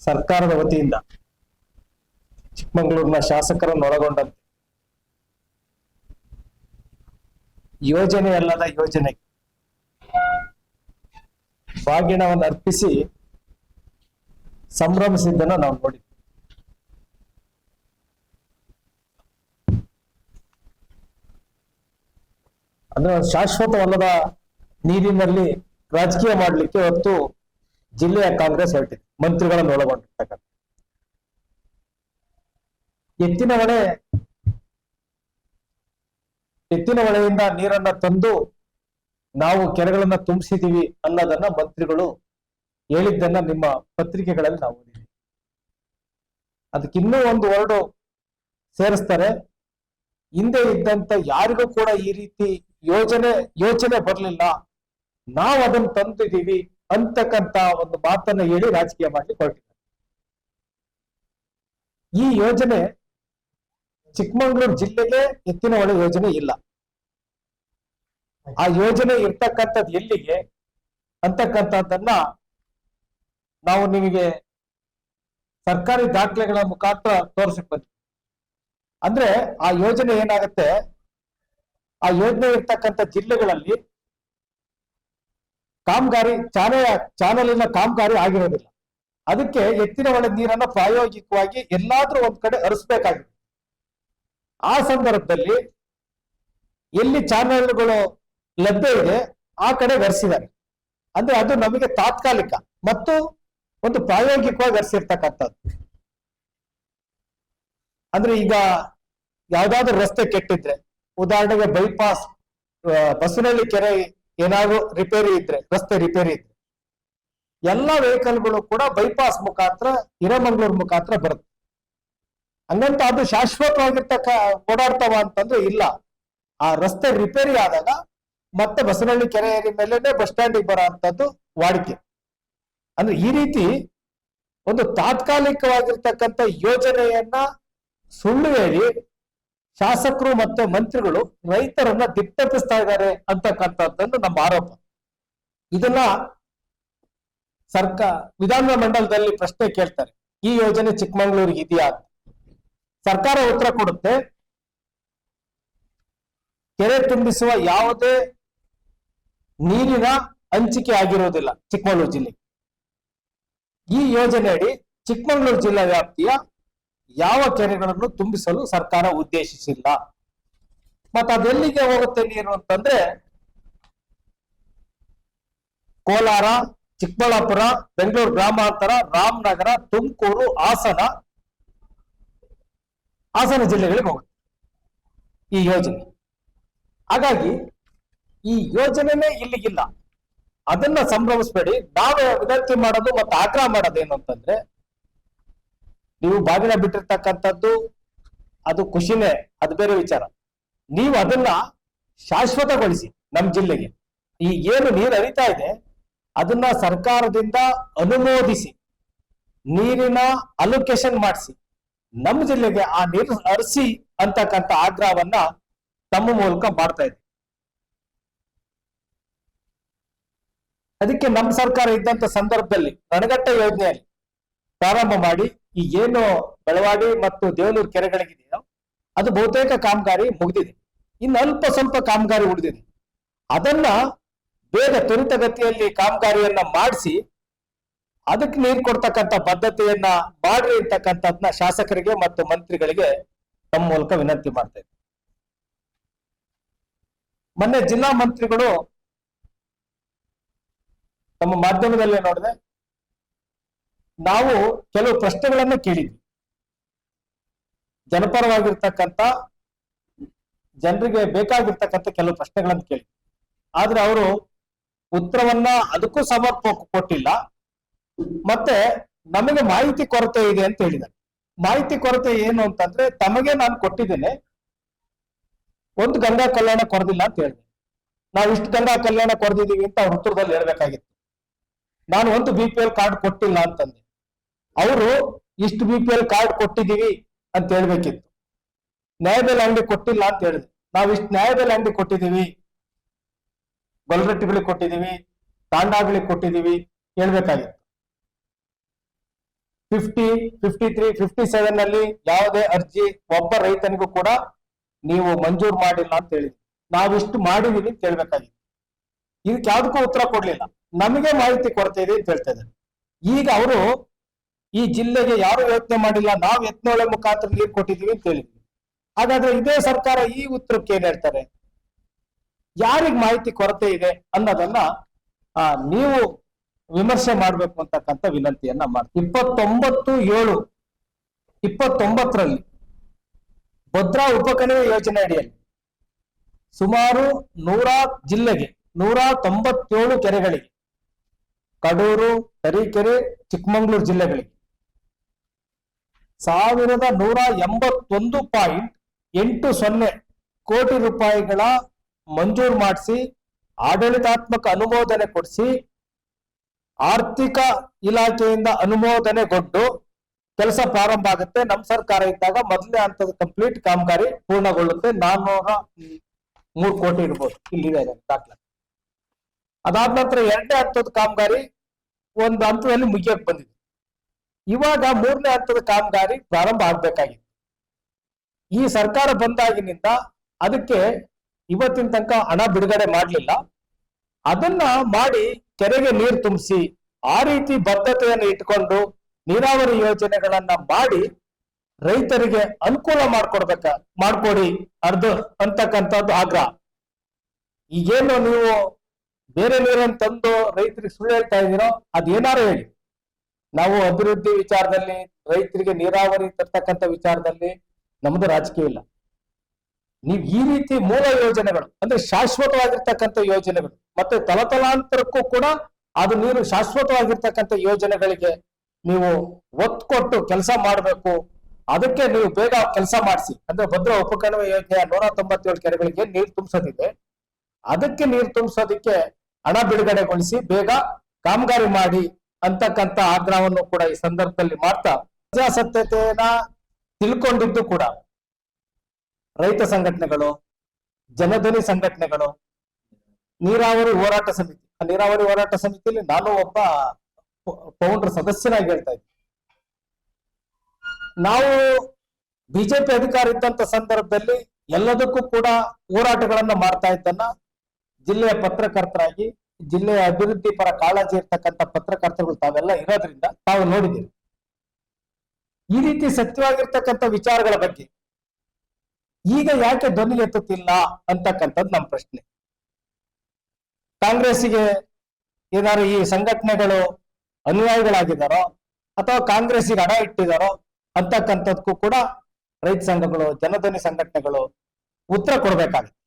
ಸರ್ಕಾರದ ವತಿಯಿಂದ ಚಿಕ್ಕಮಗಳೂರಿನ ಶಾಸಕರನ್ನು ಒಳಗೊಂಡಂತೆ ಯೋಜನೆ ಅಲ್ಲದ ಯೋಜನೆ. ಬಾಗಿಣವನ್ನು ಅರ್ಪಿಸಿ ಸಂಭ್ರಮಿಸಿದ್ದನ್ನು ನಾವು ನೋಡಿದ್ವಿ. ಅಂದ್ರೆ ಶಾಶ್ವತವಲ್ಲದ ನೀರಿನಲ್ಲಿ ರಾಜಕೀಯ ಮಾಡಲಿಕ್ಕೆ ಇವತ್ತು ಜಿಲ್ಲೆಯ ಕಾಂಗ್ರೆಸ್ ಹೊರಟಿದೆ ಮಂತ್ರಿಗಳನ್ನು ಒಳಗೊಂಡಿರ್ತಕ್ಕಂಥ. ಎತ್ತಿನ ಹೊಳೆ, ಎತ್ತಿನ ಹೊಳೆಯಿಂದ ನೀರನ್ನ ತಂದು ನಾವು ಕೆರೆಗಳನ್ನ ತುಂಬಿಸಿದೀವಿ ಅನ್ನೋದನ್ನ ಮಂತ್ರಿಗಳು ಹೇಳಿದ್ದನ್ನ ನಿಮ್ಮ ಪತ್ರಿಕೆಗಳಲ್ಲಿ ನಾವು ಓದಿದ್ವಿ ಅದಕ್ಕೆ ಇನ್ನೂ ಒಂದು ವರ್ಡು ಸೇರಿಸ್ತಾರೆ, ಹಿಂದೆ ಇದ್ದಂತ ಯಾರಿಗೂ ಕೂಡ ಈ ರೀತಿ ಯೋಜನೆ, ಯೋಚನೆ ಬರಲಿಲ್ಲ. ನಾವು ಅದನ್ನ ತಂದಿದ್ದೀವಿ ಅಂತಕ್ಕಂತ ಒಂದು ಮಾತನ್ನ ಹೇಳಿ ರಾಜಕೀಯ ಮಾಡಿ ಹೊರಟಿದ್ದಾರೆ. ಈ ಯೋಜನೆ ಚಿಕ್ಕಮಗಳೂರು ಜಿಲ್ಲೆಗೆ ಎತ್ತಿನ ಒಳ ಯೋಜನೆ ಇಲ್ಲ. ಆ ಯೋಜನೆ ಇರ್ತಕ್ಕಂಥದ್ದು ಎಲ್ಲಿಗೆ ಅಂತಕ್ಕಂಥದ್ದನ್ನ ನಾವು ನಿಮಗೆ ಸರ್ಕಾರಿ ದಾಖಲೆಗಳ ಮುಖಾಂತರ ತೋರಿಸಕ್ ಅಂದ್ರೆ ಆ ಯೋಜನೆ ಏನಾಗುತ್ತೆ? ಆ ಯೋಜನೆ ಇರ್ತಕ್ಕಂಥ ಜಿಲ್ಲೆಗಳಲ್ಲಿ ಕಾಮಗಾರಿ ಚಾನೆ ಚಾನಲಿನ ಕಾಮಗಾರಿ ಆಗಿರೋದಿಲ್ಲ. ಅದಕ್ಕೆ ಎತ್ತಿನ ಒಳ ನೀರನ್ನ ಪ್ರಾಯೋಗಿಕವಾಗಿ ಎಲ್ಲಾದ್ರೂ ಒಂದ್ ಕಡೆ ಹರಿಸ್ಬೇಕಾಗಿದೆ. ಆ ಸಂದರ್ಭದಲ್ಲಿ ಎಲ್ಲಿ ಚಾನೆಲ್ಗಳು ಲಭ್ಯ ಇದೆ, ಆ ಕಡೆ ಹರಿಸಿದ್ದಾರೆ ಅಂದ್ರೆ ಅದು ನಮಗೆ ತಾತ್ಕಾಲಿಕ ಮತ್ತು ಒಂದು ಪ್ರಾಯೋಗಿಕವಾಗಿ ಹರಿಸಿರ್ತಕ್ಕಂಥದ್ದು ಅಂದ್ರೆ ಈಗ ಯಾವ್ದಾದ್ರು ರಸ್ತೆ ಕೆಟ್ಟಿದ್ರೆ, ಉದಾಹರಣೆಗೆ ಬೈಪಾಸ್ ಬಸವನಹಳ್ಳಿ ಕೆರೆ ಏನಾದ್ರು ರಿಪೇರಿ ಇದ್ರೆ, ರಸ್ತೆ ರಿಪೇರಿ ಇದ್ರೆ, ಎಲ್ಲಾ ವೆಹಿಕಲ್ಗಳು ಕೂಡ ಬೈಪಾಸ್ ಮುಖಾಂತರ, ಹಿರೇಮಂಗ್ಳೂರ್ ಮುಖಾಂತರ ಬರುತ್ತೆ. ಹಂಗಂತ ಅದು ಶಾಶ್ವತವಾಗಿರ್ತಕ್ಕ ಓಡಾಡ್ತಾವ ಅಂತಂದ್ರೆ ಇಲ್ಲ. ಆ ರಸ್ತೆ ರಿಪೇರಿ ಆದಾಗ ಮತ್ತೆ ಬಸವನಹಳ್ಳಿ ಕೆರೆ ಏರಿ ಮೇಲೆನೆ ಬಸ್ ಸ್ಟ್ಯಾಂಡಿಗೆ ಬರೋ ಅಂತದ್ದು ವಾಡಿಕೆ. ಅಂದ್ರೆ ಈ ರೀತಿ ಒಂದು ತಾತ್ಕಾಲಿಕವಾಗಿರ್ತಕ್ಕಂಥ ಯೋಜನೆಯನ್ನ ಸುಳ್ಳು ಹೇಳಿ ಶಾಸಕರು ಮತ್ತು ಮಂತ್ರಿಗಳು ರೈತರನ್ನ ದಿಟ್ಟಪಿಸ್ತಾ ಇದ್ದಾರೆ ಅಂತಕ್ಕಂಥದ್ದನ್ನು ನಮ್ಮ ಆರೋಪ. ಇದನ್ನ ಸರ್ಕಾರ ವಿಧಾನ ಮಂಡಲದಲ್ಲಿ ಪ್ರಶ್ನೆ ಕೇಳ್ತಾರೆ. ಈ ಯೋಜನೆ ಚಿಕ್ಕಮಂಗ್ಳೂರಿಗೆ ಇದೆಯಾ ಸರ್ಕಾರ ಉತ್ತರ ಕೊಡುತ್ತೆ. ಕೆರೆ ತುಂಬಿಸುವ ಯಾವುದೇ ನೀರಿನ ಹಂಚಿಕೆ ಆಗಿರುವುದಿಲ್ಲ ಚಿಕ್ಕಮಗಳೂರು ಜಿಲ್ಲೆ. ಈ ಯೋಜನೆಯಡಿ ಚಿಕ್ಕಮಗಳೂರು ಜಿಲ್ಲಾ ವ್ಯಾಪ್ತಿಯ ಯಾವ ಕೆರೆಗಳನ್ನು ತುಂಬಿಸಲು ಸರ್ಕಾರ ಉದ್ದೇಶಿಸಿಲ್ಲ. ಮತ್ತೆ ಅದೆಲ್ಲಿಗೆ ಹೋಗುತ್ತೆ ನೀರು ಅಂತಂದ್ರೆ, ಕೋಲಾರ, ಚಿಕ್ಕಬಳ್ಳಾಪುರ, ಬೆಂಗಳೂರು ಗ್ರಾಮಾಂತರ, ರಾಮನಗರ, ತುಮಕೂರು, ಹಾಸನ ಹಾಸನ ಜಿಲ್ಲೆಗಳಿಗೆ ಹೋಗುತ್ತೆ ಈ ಯೋಜನೆ. ಹಾಗಾಗಿ ಈ ಯೋಜನೆನೇ ಇಲ್ಲಿಗಿಲ್ಲ. ಅದನ್ನ ಸಂಭ್ರಮಿಸ್ಬೇಡಿ. ನಾವೇ ವಿನಂತಿ ಮಾಡೋದು ಮತ್ತೆ ಆಗ್ರಹ ಮಾಡೋದೇನು ಅಂತಂದ್ರೆ ನೀವು ಬಾಗಿಲ ಬಿಟ್ಟಿರ್ತಕ್ಕಂಥದ್ದು ಅದು ಖುಷಿನೇ, ಅದು ಬೇರೆ ವಿಚಾರ. ನೀವು ಅದನ್ನ ಶಾಶ್ವತಗೊಳಿಸಿ ನಮ್ಮ ಜಿಲ್ಲೆಗೆ. ಈ ಏನು ನೀರು ಹರಿತಾ ಇದೆ, ಅದನ್ನ ಸರ್ಕಾರದಿಂದ ಅನುಮೋದಿಸಿ, ನೀರಿನ ಅಲೋಕೇಶನ್ ಮಾಡಿಸಿ, ನಮ್ಮ ಜಿಲ್ಲೆಗೆ ಆ ನೀರು ಹರಿಸಿ ಅಂತಕ್ಕಂಥ ಆಗ್ರಹವನ್ನ ತಮ್ಮ ಮೂಲಕ ಮಾಡ್ತಾ ಇದೆ. ಅದಕ್ಕೆ ನಮ್ಮ ಸರ್ಕಾರ ಇದ್ದಂತ ಸಂದರ್ಭದಲ್ಲಿ ರಣಘಟ್ಟ ಯೋಜನೆಯಲ್ಲಿ ಪ್ರಾರಂಭ ಮಾಡಿ ಈ ಏನು ಬೆಳವಾಡಿ ಮತ್ತು ದೇವನೂರು ಕೆರೆಗಳಿಗಿದೆಯೋ, ಅದು ಬಹುತೇಕ ಕಾಮಗಾರಿ ಮುಗಿದಿದೆ. ಇನ್ನು ಅಲ್ಪ ಸ್ವಲ್ಪ ಕಾಮಗಾರಿ ಉಳಿದಿದೆ. ಅದನ್ನ ಬೇಗ ತ್ವರಿತಗತಿಯಲ್ಲಿ ಕಾಮಗಾರಿಯನ್ನ ಮಾಡಿಸಿ, ಅದಕ್ಕೆ ನೀರು ಕೊಡ್ತಕ್ಕಂಥ ಬದ್ಧತೆಯನ್ನ ಮಾಡ್ರಿ ಅಂತಕ್ಕಂಥದ್ನ ಶಾಸಕರಿಗೆ ಮತ್ತು ಮಂತ್ರಿಗಳಿಗೆ ತಮ್ಮ ಮೂಲಕ ವಿನಂತಿ ಮಾಡ್ತಾ ಇದ್ದೆ. ಮೊನ್ನೆ ಜಿಲ್ಲಾ ಮಂತ್ರಿಗಳು ತಮ್ಮ ಮಾಧ್ಯಮದಲ್ಲೇ ನೋಡಿದೆ ನಾವು ಕೆಲವು ಪ್ರಶ್ನೆಗಳನ್ನ ಕೇಳಿದ್ವಿ. ಜನಪರವಾಗಿರ್ತಕ್ಕಂಥ, ಜನರಿಗೆ ಬೇಕಾಗಿರ್ತಕ್ಕಂಥ ಕೆಲವು ಪ್ರಶ್ನೆಗಳನ್ನು ಕೇಳಿ ಆದ್ರೆ ಅವರು ಉತ್ತರವನ್ನ ಅದಕ್ಕೂ ಸಮರ್ಪಕ ಕೊಟ್ಟಿಲ್ಲ. ಮತ್ತೆ ನಮಗೆ ಮಾಹಿತಿ ಕೊರತೆ ಇದೆ ಅಂತ ಹೇಳಿದ್ದಾರೆ. ಮಾಹಿತಿ ಕೊರತೆ ಏನು ಅಂತಂದ್ರೆ ತಮಗೆ ನಾನು ಕೊಟ್ಟಿದ್ದೇನೆ. ಒಂದು ಗಂಗಾ ಕಲ್ಯಾಣ ಕೊರದಿಲ್ಲ ಅಂತ ಹೇಳಿದೆ ನಾವು ಇಷ್ಟು ಗಂಗಾ ಕಲ್ಯಾಣ ಕೊರದಿದ್ದೀವಿ ಅಂತ ಅವ್ರ ಉತ್ತರದಲ್ಲಿ ಹೇಳ್ಬೇಕಾಗಿತ್ತು. ನಾನು ಒಂದು ಬಿ ಪಿ ಎಲ್ ಕಾರ್ಡ್ ಕೊಟ್ಟಿಲ್ಲ ಅಂತಂದೆ. ಅವರು ಇಷ್ಟು ಬಿ ಪಿ ಎಲ್ ಕಾರ್ಡ್ ಕೊಟ್ಟಿದ್ದೀವಿ ಅಂತ ಹೇಳ್ಬೇಕಿತ್ತು. ನ್ಯಾಯಬೆಲೆ ಅಂಗಡಿ ಕೊಟ್ಟಿಲ್ಲ ಅಂತ ಹೇಳಿದೆ ನಾವು ಇಷ್ಟು ನ್ಯಾಯಬೆಲೆ ಅಂಗಡಿ ಕೊಟ್ಟಿದ್ದೀವಿ. ಬಲರಟ್ಟಿಗಳಿಗೆ ಕೊಟ್ಟಿದ್ದೀವಿ. ತಾಂಡಾಗಳಿಗೆ ಕೊಟ್ಟಿದ್ದೀವಿ. ಹೇಳ್ಬೇಕಾಗಿತ್ತು. ಫಿಫ್ಟಿ ಫಿಫ್ಟಿ ತ್ರೀ ಫಿಫ್ಟಿ ಸೆವೆನ್ನಲ್ಲಿ ಯಾವುದೇ ಅರ್ಜಿ ಒಬ್ಬ ರೈತನಿಗೂ ಕೂಡ ನೀವು ಮಂಜೂರು ಮಾಡಿಲ್ಲ ಅಂತ ಹೇಳಿದ್ವಿ ನಾವಿಷ್ಟು ಮಾಡಿದೀವಿ ಅಂತ ಹೇಳ್ಬೇಕಾಗಿತ್ತು. ಇದಕ್ಕೆ ಯಾವ್ದಕ್ಕೂ ಉತ್ತರ ಕೊಡ್ಲಿಲ್ಲ. ನಮಗೆ ಮಾಹಿತಿ ಕೊಡ್ತಾ ಇದೆ ಅಂತ ಹೇಳ್ತಾ ಇದ್ದಾರೆ. ಈಗ ಅವರು ಈ ಜಿಲ್ಲೆಗೆ ಯಾರು ಯೋಚನೆ ಮಾಡಿಲ್ಲ ನಾವು ಯತ್ನೋಳ ಮುಖಾಂತರ ನೀರು ಕೊಟ್ಟಿದೀವಿ ಅಂತ ಹೇಳಿದ್ವಿ. ಹಾಗಾದ್ರೆ ಇದೇ ಸರ್ಕಾರ ಈ ಉತ್ತರಕ್ಕೆ ಏನ್ ಹೇಳ್ತಾರೆ? ಯಾರಿಗ ಮಾಹಿತಿ ಕೊರತೆ ಇದೆ ಅನ್ನೋದನ್ನ ಆ, ನೀವು ವಿಮರ್ಶೆ ಮಾಡ್ಬೇಕು ಅಂತಕ್ಕಂಥ ವಿನಂತಿಯನ್ನ ಮಾಡ್ತೀವಿ. ಇಪ್ಪತ್ತೊಂಬತ್ತು ಏಳು ಇಪ್ಪತ್ತೊಂಬತ್ತರಲ್ಲಿ ಭದ್ರಾ ಉಪಕಣಿವೆ ಯೋಜನೆ ಅಡಿಯಲ್ಲಿ ಸುಮಾರು ನೂರ ಜಿಲ್ಲೆಗೆ ನೂರ ತೊಂಬತ್ತೇಳು ಕೆರೆಗಳಿಗೆ ಕಡೂರು ತರೀಕೆರೆ ಚಿಕ್ಕಮಂಗ್ಳೂರು ಜಿಲ್ಲೆಗಳಿಗೆ ಸಾವಿರದ ನೂರ ಎಂಬತ್ತೊಂದು ಪಾಯಿಂಟ್ ಎಂಟು ಸೊನ್ನೆ ಕೋಟಿ ರೂಪಾಯಿಗಳ ಮಂಜೂರು ಮಾಡಿಸಿ, ಆಡಳಿತಾತ್ಮಕ ಅನುಮೋದನೆ ಕೊಡಿಸಿ, ಆರ್ಥಿಕ ಇಲಾಖೆಯಿಂದ ಅನುಮೋದನೆಗೊಂಡು ಕೆಲಸ ಪ್ರಾರಂಭ ಆಗುತ್ತೆ. ನಮ್ಮ ಸರ್ಕಾರ ಇದ್ದಾಗ ಮೊದಲನೇ ಹಂತದ ಕಂಪ್ಲೀಟ್ ಕಾಮಗಾರಿ ಪೂರ್ಣಗೊಳ್ಳುತ್ತೆ. ನಾನ್ನೂರ ಮೂರು ಕೋಟಿ ಇರ್ಬೋದು. ಇಲ್ಲಿದೆ ದಾಖಲೆ. ಅದಾದ ನಂತರ ಎರಡನೇ ಹಂತದ ಕಾಮಗಾರಿ ಒಂದು ಹಂತದಲ್ಲಿ ಮುಗಿಯಕ್ಕೆ ಬಂದಿದೆ. ಇವಾಗ ಮೂರನೇ ಹಂತದ ಕಾಮಗಾರಿ ಪ್ರಾರಂಭ ಆಗ್ಬೇಕಾಗಿತ್ತು. ಈ ಸರ್ಕಾರ ಬಂದಾಗಿನಿಂದ ಅದಕ್ಕೆ ಇವತ್ತಿನ ತನಕ ಹಣ ಬಿಡುಗಡೆ ಮಾಡಲಿಲ್ಲ. ಅದನ್ನ ಮಾಡಿ ಕೆರೆಗೆ ನೀರು ತುಂಬಿಸಿ ಆ ರೀತಿ ಬದ್ಧತೆಯನ್ನು ಇಟ್ಕೊಂಡು ನೀರಾವರಿ ಯೋಜನೆಗಳನ್ನ ಮಾಡಿ ರೈತರಿಗೆ ಅನುಕೂಲ ಮಾಡ್ಕೊಡ್ಬೇಕ, ಮಾಡ್ಕೊಡಿ ಅರ್ಧ ಅಂತಕ್ಕಂಥದ್ದು ಆಗ್ರಹ. ಈಗೇನು ನೀವು ಬೇರೆ ನೀರನ್ನು ತಂದು ರೈತರಿಗೆ ಸುಳ್ಳು ಹೇಳ್ತಾ ಇದ್ದೀರೋ ಅದೇನಾರು ಹೇಳಿ. ನಾವು ಅಭಿವೃದ್ಧಿ ವಿಚಾರದಲ್ಲಿ ರೈತರಿಗೆ ನೀರಾವರಿ ತರ್ತಕ್ಕಂಥ ವಿಚಾರದಲ್ಲಿ ನಮ್ದು ರಾಜಕೀಯ ಇಲ್ಲ. ನೀವು ಈ ರೀತಿ ಮೂಲ ಯೋಜನೆಗಳು, ಅಂದ್ರೆ ಶಾಶ್ವತವಾಗಿರ್ತಕ್ಕಂಥ ಯೋಜನೆಗಳು, ಮತ್ತೆ ತಲತಲಾಂತರಕ್ಕೂ ಕೂಡ ಅದು ನೀರು ಶಾಶ್ವತವಾಗಿರ್ತಕ್ಕಂಥ ಯೋಜನೆಗಳಿಗೆ ನೀವು ಒತ್ತು ಕೊಟ್ಟು ಕೆಲಸ ಮಾಡಬೇಕು. ಅದಕ್ಕೆ ನೀವು ಬೇಗ ಕೆಲಸ ಮಾಡಿಸಿ. ಅಂದ್ರೆ ಭದ್ರ ಉಪಕರಣ ಯೋಜನೆಯ ನೂರ ತೊಂಬತ್ತೇಳು ಕೆರೆಗಳಿಗೆ ನೀರು ತುಂಬಿಸೋದಿದೆ. ಅದಕ್ಕೆ ನೀರು ತುಂಬಿಸೋದಕ್ಕೆ ಹಣ ಬಿಡುಗಡೆಗೊಳಿಸಿ ಬೇಗ ಕಾಮಗಾರಿ ಮಾಡಿ ಅಂತಕ್ಕಂಥ ಆಗ್ರಹವನ್ನು ಕೂಡ ಈ ಸಂದರ್ಭದಲ್ಲಿ ಮಾಡ್ತಾ ಪ್ರಜಾಸತ್ತೆಯನ್ನ ತಿಳ್ಕೊಂಡಿದ್ದು ಕೂಡ ರೈತ ಸಂಘಟನೆಗಳು ಜನಧ್ವನಿ ಸಂಘಟನೆಗಳು, ನೀರಾವರಿ ಹೋರಾಟ ಸಮಿತಿ. ಆ ನೀರಾವರಿ ಹೋರಾಟ ಸಮಿತಿಯಲ್ಲಿ ನಾನು ಒಬ್ಬ ಪೌಂಡ್ರ ಸದಸ್ಯನಾಗಿ ಹೇಳ್ತಾ ಇದ್ದೆ. ನಾವು ಬಿಜೆಪಿ ಅಧಿಕಾರ ಇದ್ದಂತ ಸಂದರ್ಭದಲ್ಲಿ ಎಲ್ಲದಕ್ಕೂ ಕೂಡ ಹೋರಾಟಗಳನ್ನ ಮಾಡ್ತಾ ಇದ್ದನ್ನ ಜಿಲ್ಲೆಯ ಪತ್ರಕರ್ತರಾಗಿ ಜಿಲ್ಲೆಯ ಅಭಿವೃದ್ಧಿ ಪರ ಕಾಳಜಿ ಇರ್ತಕ್ಕಂಥ ಪತ್ರಕರ್ತರುಗಳು ತಾವೆಲ್ಲ ಇರೋದ್ರಿಂದ ತಾವು ನೋಡಿದ್ದೀರಿ. ಈ ರೀತಿ ಸತ್ಯವಾಗಿರ್ತಕ್ಕಂಥ ವಿಚಾರಗಳ ಬಗ್ಗೆ ಈಗ ಯಾಕೆ ಧ್ವನಿ ಎತ್ತುತ್ತಿಲ್ಲ ಅಂತಕ್ಕಂಥದ್ದು ನಮ್ಮ ಪ್ರಶ್ನೆ. ಕಾಂಗ್ರೆಸ್ಸಿಗೆ ಏನಾದ್ರು ಈ ಸಂಘಟನೆಗಳು ಅನುಯಾಯಿಗಳಾಗಿದ್ದಾರೋ ಅಥವಾ ಕಾಂಗ್ರೆಸ್ಸಿಗೆ ಹಣ ಇಟ್ಟಿದಾರೋ ಅಂತಕ್ಕಂಥದ್ಕೂ ಕೂಡ ರೈತ ಸಂಘಗಳು ಜನಧ್ವನಿ ಸಂಘಟನೆಗಳು ಉತ್ತರ ಕೊಡ್ಬೇಕಾಗುತ್ತೆ.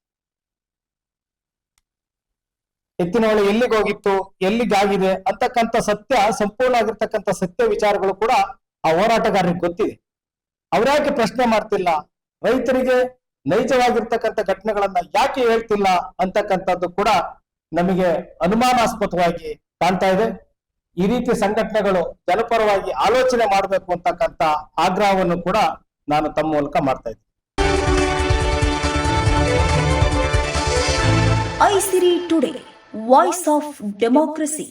ಎತ್ತಿನ ಹೊಳೆ ಎಲ್ಲಿಗೆ ಹೋಗಿತ್ತು, ಎಲ್ಲಿಗಾಗಿದೆ ಅಂತಕ್ಕಂಥ ಸತ್ಯ, ಸಂಪೂರ್ಣ ಆಗಿರ್ತಕ್ಕಂಥ ಸತ್ಯ ವಿಚಾರಗಳು ಕೂಡ ಆ ಹೋರಾಟಗಾರರಿಗೆ ಗೊತ್ತಿದೆ. ಅವ್ರ್ಯಾಕೆ ಪ್ರಶ್ನೆ ಮಾಡ್ತಿಲ್ಲ? ರೈತರಿಗೆ ನೈಜವಾಗಿರ್ತಕ್ಕಂಥ ಘಟನೆಗಳನ್ನ ಯಾಕೆ ಹೇಳ್ತಿಲ್ಲ ಅಂತಕ್ಕಂಥದ್ದು ಕೂಡ ನಮಗೆ ಅನುಮಾನಾಸ್ಪದವಾಗಿ ಕಾಣ್ತಾ ಇದೆ. ಈ ರೀತಿ ಸಂಘಟನೆಗಳು ಜನಪರವಾಗಿ ಆಲೋಚನೆ ಮಾಡಬೇಕು ಅಂತಕ್ಕಂಥ ಆಗ್ರಹವನ್ನು ಕೂಡ ನಾನು ತಮ್ಮ ಮೂಲಕ ಮಾಡ್ತಾ ಇದ್ದೀನಿ. Aisiri today voice of democracy